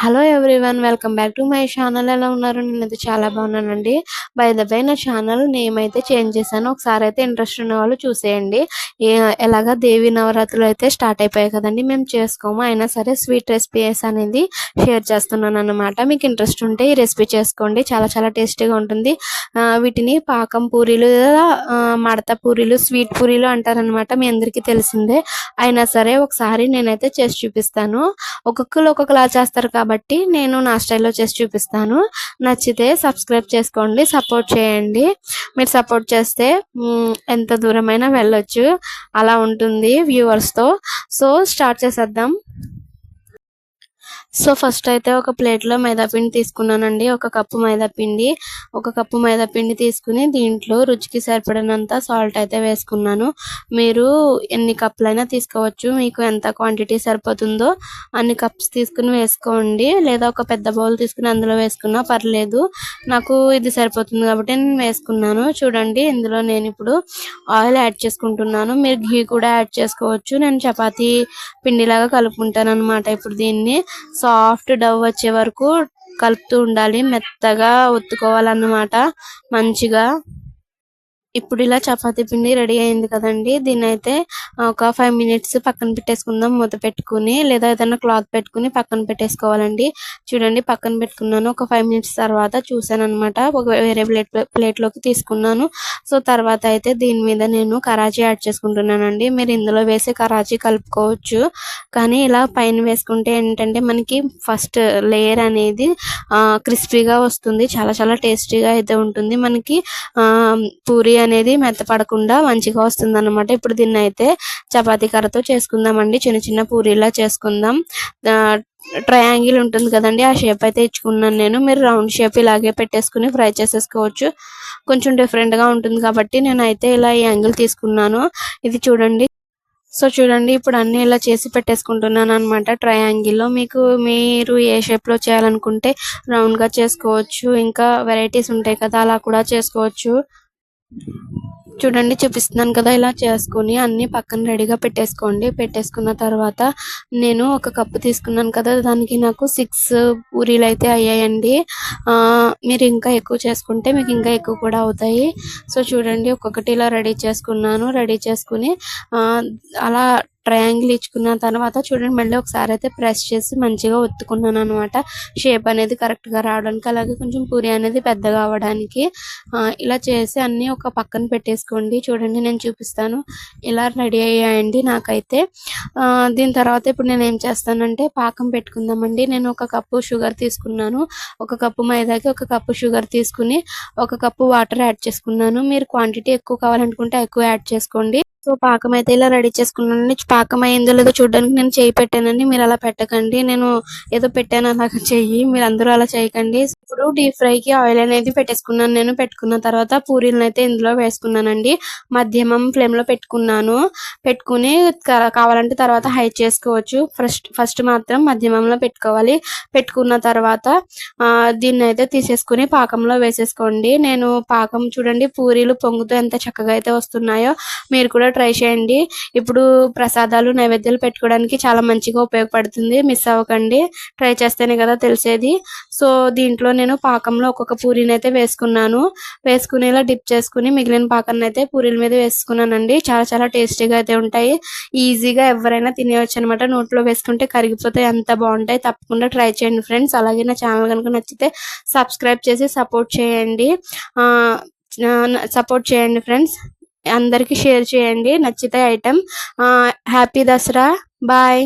Hello everyone welcome back to my channel ఎలా ఉన్నారు? నేనైతే చాలా బాగున్నానండి. బై ద బై నా ఛానల్ నేమ్ అయితే చేంజ్ చేశాను. ఒకసారి అయితే ఇంట్రెస్ట్ ఉన్న వాళ్ళు చూసేయండి. ఎలాగా దేవి నవరాత్రులు అయితే స్టార్ట్ అయిపోయాయి కదండి మేము చేసుకోము. అయినా సరే స్వీట్ రెసిపీస్ అనేది షేర్ చేస్తున్నాను అనమాట మీకు ఇంట్రెస్ట్ ఉంటే ఈ రెసిపీ చేసుకోండి. చాలా చాలా టేస్టీగా ఉంటుంది. వీటిని పాకం పూరీలు మడత పూరీలు స్వీట్ పూరీలు అంటారనమాట మీ అందరికీ తెలిసిందే. అయినా సరే ఒకసారి నేనైతే చేసి చూపిస్తాను. ఒక్కొక్కరు ఒక్కొక్కలా చేస్తారు కాబట్టి కాబట్టి నేను నా స్టైల్లో చేసి చూపిస్తాను. నచ్చితే సబ్స్క్రైబ్ చేసుకోండి సపోర్ట్ చేయండి. మీరు సపోర్ట్ చేస్తే ఎంత దూరమైనా వెళ్ళొచ్చు. అలా ఉంటుంది వ్యూవర్స్తో. సో స్టార్ట్ చేసేద్దాం. సో ఫస్ట్ అయితే ఒక ప్లేట్లో మైదాపిండి తీసుకున్నానండి. ఒక కప్పు మైదాపిండి ఒక కప్పు మైదాపిండి తీసుకుని దీంట్లో రుచికి సరిపడినంత సాల్ట్ అయితే వేసుకున్నాను. మీరు ఎన్ని కప్పులైనా తీసుకోవచ్చు. మీకు ఎంత క్వాంటిటీ సరిపోతుందో అన్ని కప్స్ తీసుకుని వేసుకోండి. లేదా ఒక పెద్ద బౌల్ తీసుకుని అందులో వేసుకున్నా పర్లేదు. నాకు ఇది సరిపోతుంది కాబట్టి నేను వేసుకున్నాను. చూడండి ఇందులో నేను ఇప్పుడు ఆయిల్ యాడ్ చేసుకుంటున్నాను. మీరు ఘీ కూడా యాడ్ చేసుకోవచ్చు. నేను చపాతీ పిండిలాగా కలుపుకుంటాను అనమాట ఇప్పుడు దీన్ని. సాఫ్ట్ డవ్ వచ్చే వరకు కలుపుతూ ఉండాలి. మెత్తగా ఒత్తుకోవాలన్నమాట. మంచిగా ఇప్పుడు ఇలా చపాతీ పిండి రెడీ అయింది కదండి. దీన్ని అయితే ఒక ఫైవ్ మినిట్స్ పక్కన పెట్టేసుకుందాం. మూత పెట్టుకుని లేదా ఏదైనా క్లాత్ పెట్టుకుని పక్కన పెట్టేసుకోవాలండి. చూడండి పక్కన పెట్టుకున్నాను. ఒక ఫైవ్ మినిట్స్ తర్వాత చూసాను అనమాట ఒక వేరే ప్లేట్ ప్లేట్లోకి తీసుకున్నాను. సో తర్వాత అయితే దీని మీద నేను కరాచీ యాడ్ చేసుకుంటున్నానండి. మీరు ఇందులో వేసి కరాచీ కలుపుకోవచ్చు. కానీ ఇలా పైన వేసుకుంటే ఏంటంటే మనకి ఫస్ట్ లేయర్ అనేది క్రిస్పీగా వస్తుంది. చాలా చాలా టేస్టీగా అయితే ఉంటుంది. మనకి పూరి అనేది మెత్తపడకుండా మంచిగా వస్తుంది అనమాట ఇప్పుడు దీన్ని అయితే చపాతీ కర్రతో చేసుకుందామండి. చిన్న చిన్న పూరీలా చేసుకుందాం. ట్రయాంగిల్ ఉంటుంది కదండి ఆ షేప్ అయితే ఇచ్చుకున్నాను నేను. మీరు రౌండ్ షేప్ ఇలాగే పెట్టేసుకుని ఫ్రై చేసేసుకోవచ్చు. కొంచెం డిఫరెంట్గా ఉంటుంది కాబట్టి నేను అయితే ఇలా ఈ యాంగిల్ తీసుకున్నాను. ఇది చూడండి. సో చూడండి ఇప్పుడు అన్ని ఇలా చేసి పెట్టేసుకుంటున్నాను అనమాట ట్రయాంగిల్లో. మీకు మీరు ఏ షేప్లో చేయాలనుకుంటే రౌండ్గా చేసుకోవచ్చు. ఇంకా వెరైటీస్ ఉంటాయి కదా అలా కూడా చేసుకోవచ్చు. చూడండి చూపిస్తున్నాను కదా ఇలా చేసుకొని అన్ని పక్కన రెడీగా పెట్టేసుకోండి. పెట్టేసుకున్న తర్వాత నేను ఒక కప్పు తీసుకున్నాను కదా దానికి నాకు సిక్స్ పూరీలు అయితే అయ్యాయండి. మీరు ఇంకా ఎక్కువ చేసుకుంటే మీకు ఇంకా ఎక్కువ కూడా అవుతాయి. సో చూడండి ఒక్కొక్కటి ఇలా రెడీ చేసుకున్నాను. రెడీ చేసుకుని అలా ట్రయాంగిల్ ఇచ్చుకున్న తర్వాత చూడండి మళ్ళీ ఒకసారి అయితే ప్రెస్ చేసి మంచిగా ఒత్తుకున్నాను అనమాట షేప్ అనేది కరెక్ట్గా రావడానికి అలాగే కొంచెం పూరి అనేది పెద్దగా అవ్వడానికి ఇలా చేసి అన్నీ ఒక పక్కన పెట్టేసుకోండి. చూడండి నేను చూపిస్తాను. ఇలా రెడీ అయ్యాయండి నాకైతే. దీని తర్వాత ఇప్పుడు నేను ఏం చేస్తానంటే పాకం పెట్టుకుందామండి. నేను ఒక కప్పు షుగర్ తీసుకున్నాను. ఒక కప్పు మైదాకి ఒక కప్పు షుగర్ తీసుకుని ఒక కప్పు వాటర్ యాడ్ చేసుకున్నాను. మీరు క్వాంటిటీ ఎక్కువ కావాలనుకుంటే ఎక్కువ యాడ్ చేసుకోండి. సో పాకం అయితే ఇలా రెడీ చేసుకున్నానండి. పాకం అయిందో లేదో చూడడానికి నేను చేయి పెట్టానండి. మీరు అలా పెట్టకండి. నేను ఏదో పెట్టాను అలా చెయ్యి. మీరు అందరూ అలా చేయకండి. ఇప్పుడు డీప్ ఫ్రై కి ఆయిల్ అనేది పెట్టేసుకున్నాను. నేను పెట్టుకున్న తర్వాత పూరీలను అయితే ఇందులో వేసుకున్నానండి. మధ్యమం ఫ్లేమ్లో పెట్టుకున్నాను. పెట్టుకుని కావాలంటే తర్వాత హై చేసుకోవచ్చు. ఫస్ట్ ఫస్ట్ మాత్రం మధ్యమంలో పెట్టుకోవాలి. పెట్టుకున్న తర్వాత దీన్ని అయితే తీసేసుకుని పాకంలో వేసేసుకోండి. నేను పాకం చూడండి. పూరీలు పొంగుతూ ఎంత చక్కగా అయితే వస్తున్నాయో మీరు కూడా ట్రై చేయండి. ఇప్పుడు ప్రసాదాలు నైవేద్యాలు పెట్టుకోవడానికి చాలా మంచిగా ఉపయోగపడుతుంది. మిస్ అవ్వకండి. ట్రై చేస్తేనే కదా తెలిసేది. సో దీంట్లో నేను పాకంలో ఒక్కొక్క పూరీని అయితే వేసుకున్నాను. వేసుకునేలా డిప్ చేసుకుని మిగిలిన పాకాన్ని అయితే పూరీల మీద వేసుకున్నానండి. చాలా చాలా టేస్టీగా అయితే ఉంటాయి. ఈజీగా ఎవరైనా తినేవచ్చు అనమాట నోట్లో వేసుకుంటే కరిగిపోతే ఎంత బాగుంటాయి. తప్పకుండా ట్రై చేయండి ఫ్రెండ్స్ అలాగే నా ఛానల్ కనుక నచ్చితే సబ్స్క్రైబ్ చేసి సపోర్ట్ చేయండి. సపోర్ట్ చేయండి ఫ్రెండ్స్ అందరికీ షేర్ చేయండి. నచ్చితే ఐటెం హ్యాపీ దసరా. బాయ్.